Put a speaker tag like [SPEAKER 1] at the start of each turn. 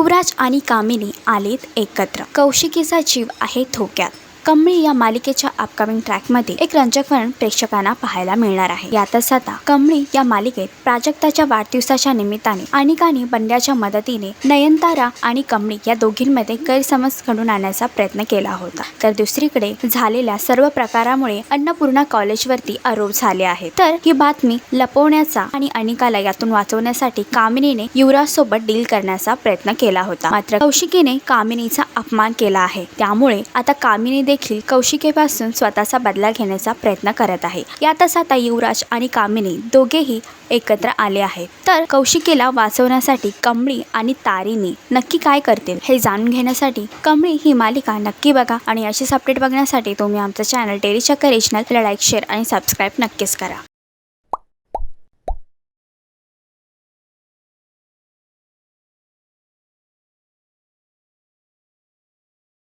[SPEAKER 1] युवराज आणि कामिनी आलेत एकत्र. कौशिकीचा जीव आहे धोक्यात. कमळी या मालिकेच्या अपकमिंग ट्रॅकमध्ये एक रंजक वळण प्रेक्षकांना पाहायला मिळणार आहे. यातच आता कमळी या मालिकेत प्राजक्ताच्या वाढदिवसाच्या निमित्ताने अनेकांनी बंड्याच्या मदतीने नयनतारा आणि कमळी या दोघींमध्ये गैरसमज घडून आणण्याचा प्रयत्न केला होता. तर दुसरीकडे झालेल्या सर्व प्रकारामुळे अन्नपूर्णा कॉलेजवरती आरोप झाले आहेत. तर ही बातमी लपवण्याचा आणि अनिकाला यातून वाचवण्यासाठी कामिनीने युवराज सोबत डील करण्याचा प्रयत्न केला होता. मात्र कौशिकीने कामिनीचा अपमान केला आहे. त्यामुळे आता कामिनी देखील कौशिकेपासून स्वतःचा बदला घेण्याचा प्रयत्न करत आहे. यातच आता युवराज आणि कामिनी दोघेही एकत्र आले आहेत तर कौशिकेला वाचवण्यासाठी कमळी आणि तारीनी नक्की काय करतील हे जाणून घेण्यासाठी कमळी ही मालिका नक्की बघा आणि अशीच अपडेट बघण्यासाठी तुम्ही आमचं चॅनल टेरी चक्कर रिजनल लाईक शेअर आणि सबस्क्राईब नक्कीच करा.